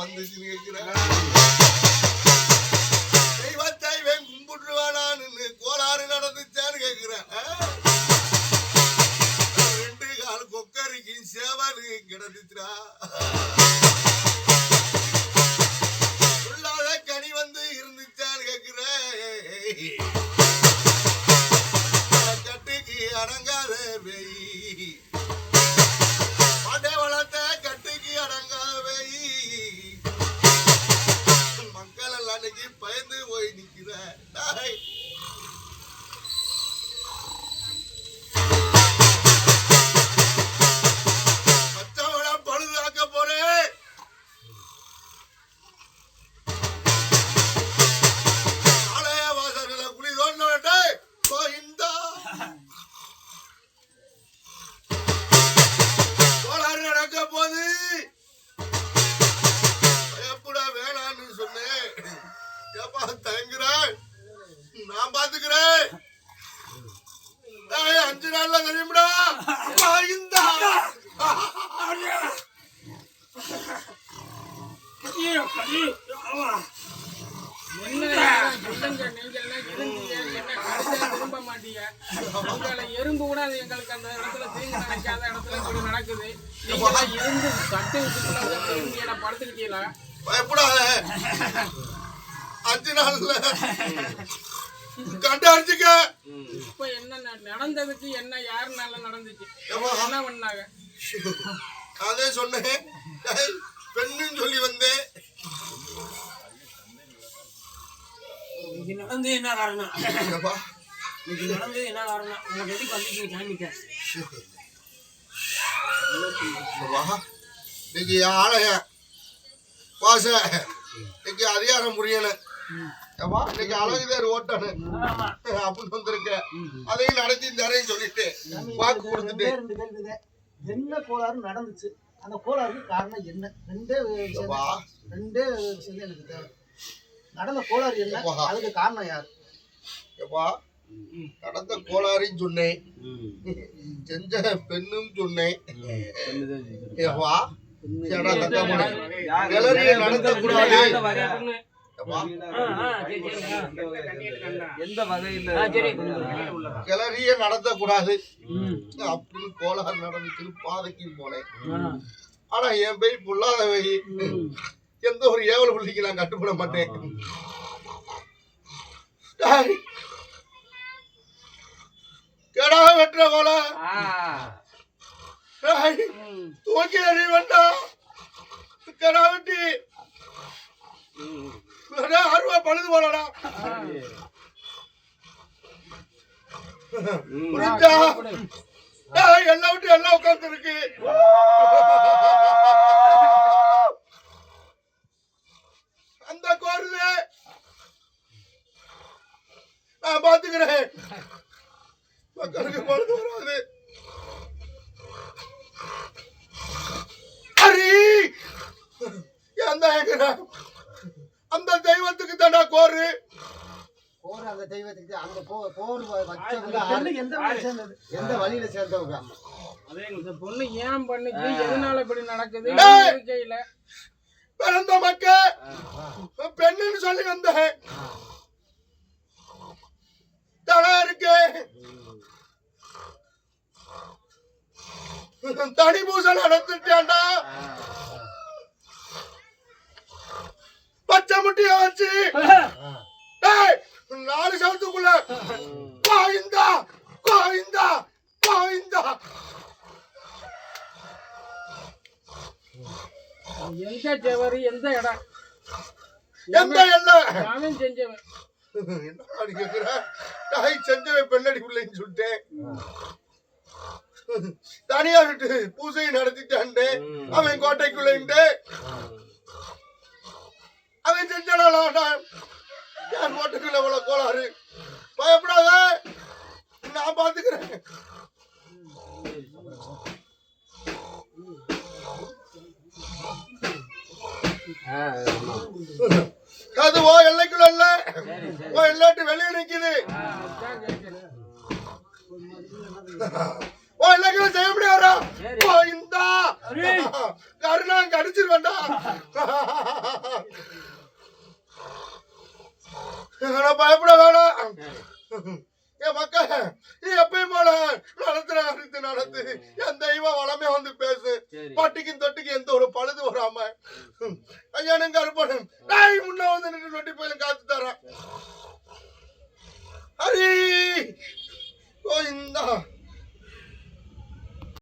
வந்துச்சுன்னு கேட்கிறேன். தெய்வத்தை இவன் கும்பிட்டுருவானான்னு கோளாறு நடந்துச்சான்னு கேட்கிறேன். ரெண்டு கால் கொக்கரிக்கு சேவலு கிடந்துச்சுடா. சொல்லாத கனி வந்து இருந்துச்சான்னு கேட்கிறேன். மாட்டீங்க உங்களை எறும்பு கூட அது எங்களுக்கு அந்த இடத்துல தீங்கு நினைக்காத இடத்துல இப்படி நடக்குது விட்டுக்குள்ள திரும்பி என்ன படுத்துக்கிட்டீங்களா பயப்படாத. அஞ்சு நாள்ல. கண்டு அடிச்சுக்க இப்ப என்ன நடந்ததுக்கு என்ன யாருனால நடந்துச்சு? என்ன பண்ணாங்க? அதே சொன்னேன். பெண்ணுன்னு சொல்லி வந்தேன். இன்னைக்கு நடந்து என்ன காரணம்? இன்னைக்கு நடந்து என்ன காரணம்? உங்க எதுக்கு வந்துட்டீங்க காமிக்க ஏப்பா, இன்னைக்கு ஆலய வாச இன்னைக்கு அதிகாரம் முடியணும் ஏப்பா இன்னைக்கு அழகுதேர் ஓட்டணும். ஆமா. அப்படின்னு வந்திருக்க அதையும் நடத்தி தரேன்னு சொல்லிட்டு வாக்கு கொடுத்துட்டு. என்ன கோளாறு நடந்துச்சு? அந்த கோளாறுக்கு காரணம் என்ன? ரெண்டே விஷயம். ரெண்டே விஷயம் தான் எனக்கு தேவை. நடந்த கோளாறு என்ன. அதுக்கு காரணம் யார்? ஏப்பா நடந்த கோளாறுன்னு சொன்னேன். செஞ்ச பெண்ணும் சொன்னேன். கிளறிய நடத்தக்கூடாது எந்த வகையில. கிளறிய நடத்தக்கூடாது. அப்படின்னு கோளாறு நடந்துச்சுன்னு பாதைக்கு போனேன். ஆனா என் பை பொல்லாத வை எந்த ஒரு ஏவல் புள்ளிக்கு நான் கட்டுப்பட மாட்டேன். கெடா வெட்டுற கோலா டேய், தூக்கி எறி வேண்டாம். கெடா பழுது போலடா எல்லாம் விட்டு எல்லாம் உட்கார்ந்து இருக்கு அந்த கோருது நான் பாத்துக்கிறேன் மக்களுக்கு பொழுது வராது ஹரி அந்த அந்த தெய்வத்துக்கு தானே கோரு போர் அந்த தெய்வத்துக்கு அந்த போ- போர் வச்சவங்க எந்த வழியில சேர்ந்தது? எந்த வழியில சேர்ந்தவங்க? இந்த பொண்ணு ஏன் பண்ணுச்சு எதனால இப்படி நடக்குது! இருக்கையில. பிறந்த மக்க! பெண்ணுன்னு சொல்லி வந்தேன். தலை இருக்கு. தனி பூசை நடத்திட்டாண்டா பச்சை முட்டிய வச்சு நாலு சவத்துக்குள்ள. கோவிந்தா கோவிந்தா கோவிந்தா எந்த செவரு எந்த இடம் எந்த எல்லாம் நானும் செஞ்சவன். என்ன கேக்குற? தாய் செஞ்சவை பெண்ணடி பிள்ளைன்னு சொல்லிட்டேன். தனியா விட்டு பூசை நடத்திட்டான்ட்டு அவன் கோட்டைக்குள்ளேன்ட்டு. அவன் செஞ்சானா என் கோட்டைக்குள்ள இவ்வளவு கோளாறு? பயப்படாத. நான் பாத்துக்கிறேன். அது ஓ எல்லைக்குள்ள இல்ல. ஓ எல்லைட்டு வெளியே நிக்குது. ஓ எல்லைக்குள்ள செய்ய முடியாதா? ஓ இந்தா. கருணா கடிச்சிருவேண்டா வேணாம் பயப்பட வேணாம். என் மக்கள் நீ எப்பயும் போல நடத்துற அறிந்து நடத்து. என் தெய்வம் வளமே வந்து பேசு. பட்டிக்கும் தொட்டிக்கு எந்த ஒரு பழுது வராம. ஐயானும் கருப்பனும் நாய் முன்ன வந்து நின்று நொட்டி போயிலும் காத்து தரேன். ஹரி கோயிந்தா